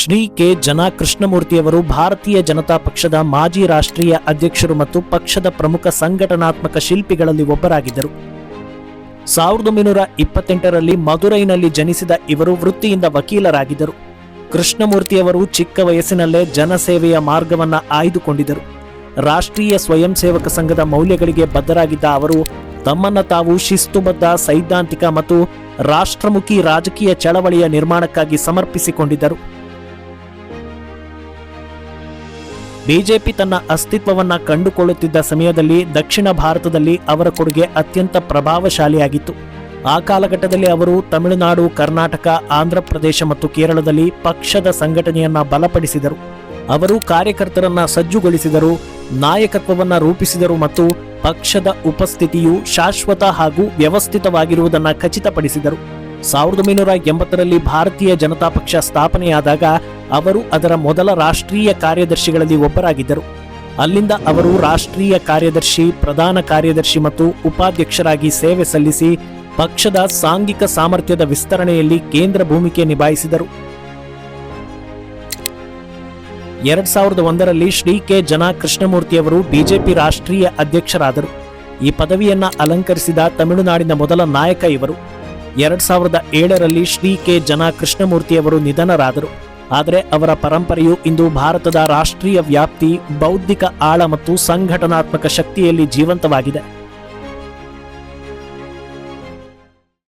Shri K ಜನ ಕೃಷ್ಣಮೂರ್ತಿಯವರು ಭಾರತೀಯ ಜನತಾ ಪಕ್ಷದ ಮಾಜಿ ರಾಷ್ಟ್ರೀಯ ಅಧ್ಯಕ್ಷರು ಮತ್ತು ಪಕ್ಷದ ಪ್ರಮುಖ ಸಂಘಟನಾತ್ಮಕ ಶಿಲ್ಪಿಗಳಲ್ಲಿ ಒಬ್ಬರಾಗಿದ್ದರು. ಸಾವಿರದ ಒಂಬೈನೂರ ಇಪ್ಪತ್ತೆಂಟರಲ್ಲಿ ಮದುರೈನಲ್ಲಿ ಜನಿಸಿದ ಇವರು ವೃತ್ತಿಯಿಂದ ವಕೀಲರಾಗಿದ್ದರು. ಕೃಷ್ಣಮೂರ್ತಿಯವರು ಚಿಕ್ಕ ವಯಸ್ಸಿನಲ್ಲೇ ಜನಸೇವೆಯ ಮಾರ್ಗವನ್ನು ಆಯ್ದುಕೊಂಡಿದ್ದರು. ರಾಷ್ಟ್ರೀಯ ಸ್ವಯಂ ಸೇವಕ ಸಂಘದ ಮೌಲ್ಯಗಳಿಗೆ ಬದ್ಧರಾಗಿದ್ದ ಅವರು ತಮ್ಮನ್ನು ತಾವು ಶಿಸ್ತುಬದ್ಧ, ಸೈದ್ಧಾಂತಿಕ ಮತ್ತು ರಾಷ್ಟ್ರಮುಖಿ ರಾಜಕೀಯ ಚಳವಳಿಯ ನಿರ್ಮಾಣಕ್ಕಾಗಿ ಸಮರ್ಪಿಸಿಕೊಂಡಿದ್ದರು. ಬಿಜೆಪಿ ತನ್ನ ಅಸ್ತಿತ್ವವನ್ನ ಕಂಡುಕೊಳ್ಳುತ್ತಿದ್ದ ಸಮಯದಲ್ಲಿ ದಕ್ಷಿಣ ಭಾರತದಲ್ಲಿ ಅವರ ಕೊಡುಗೆ ಅತ್ಯಂತ ಪ್ರಭಾವಶಾಲಿಯಾಗಿತ್ತು. ಆ ಕಾಲಘಟ್ಟದಲ್ಲಿ ಅವರು ತಮಿಳುನಾಡು, ಕರ್ನಾಟಕ, ಆಂಧ್ರಪ್ರದೇಶ ಮತ್ತು ಕೇರಳದಲ್ಲಿ ಪಕ್ಷದ ಸಂಘಟನೆಯನ್ನ ಬಲಪಡಿಸಿದರು. ಅವರು ಕಾರ್ಯಕರ್ತರನ್ನ ಸಜ್ಜುಗೊಳಿಸಿದರು, ನಾಯಕತ್ವವನ್ನ ರೂಪಿಸಿದರು ಮತ್ತು ಪಕ್ಷದ ಉಪಸ್ಥಿತಿಯು ಶಾಶ್ವತ ಹಾಗೂ ವ್ಯವಸ್ಥಿತವಾಗಿರುವುದನ್ನು ಖಚಿತಪಡಿಸಿದರು. ಸಾವಿರದ ಒಂಬೈನೂರ ಎಂಬತ್ತರಲ್ಲಿ ಭಾರತೀಯ ಜನತಾ ಪಕ್ಷ ಸ್ಥಾಪನೆಯಾದಾಗ ಅವರು ಅದರ ಮೊದಲ ರಾಷ್ಟ್ರೀಯ ಕಾರ್ಯದರ್ಶಿಗಳಲ್ಲಿ ಒಬ್ಬರಾಗಿದ್ದರು. ಅಲ್ಲಿಂದ ಅವರು ರಾಷ್ಟ್ರೀಯ ಕಾರ್ಯದರ್ಶಿ, ಪ್ರಧಾನ ಕಾರ್ಯದರ್ಶಿ ಮತ್ತು ಉಪಾಧ್ಯಕ್ಷರಾಗಿ ಸೇವೆ ಸಲ್ಲಿಸಿ ಪಕ್ಷದ ಸಾಂಘಿಕ ಸಾಮರ್ಥ್ಯದ ವಿಸ್ತರಣೆಯಲ್ಲಿ ಕೇಂದ್ರ ಭೂಮಿಕೆ ನಿಭಾಯಿಸಿದರು. ಎರಡ್ ಸಾವಿರದ ಒಂದರಲ್ಲಿ ಶ್ರೀ ಕೆ. ಜನ ಕೃಷ್ಣಮೂರ್ತಿಯವರು ಬಿಜೆಪಿ ರಾಷ್ಟ್ರೀಯ ಅಧ್ಯಕ್ಷರಾದರು. ಈ ಪದವಿಯನ್ನ ಅಲಂಕರಿಸಿದ ತಮಿಳುನಾಡಿನ ಮೊದಲ ನಾಯಕ ಇವರು. ಎರಡ್ ಸಾವಿರದ ಏಳರಲ್ಲಿ ಶ್ರೀ ಕೆ ಜನ ಕೃಷ್ಣಮೂರ್ತಿಯವರು ನಿಧನರಾದರು. ಆದರೆ ಅವರ ಪರಂಪರೆಯು ಇಂದು ಭಾರತದ ರಾಷ್ಟ್ರೀಯ ವ್ಯಾಪ್ತಿ, ಬೌದ್ಧಿಕ ಆಳ ಮತ್ತು ಸಂಘಟನಾತ್ಮಕ ಶಕ್ತಿಯಲ್ಲಿ ಜೀವಂತವಾಗಿದೆ.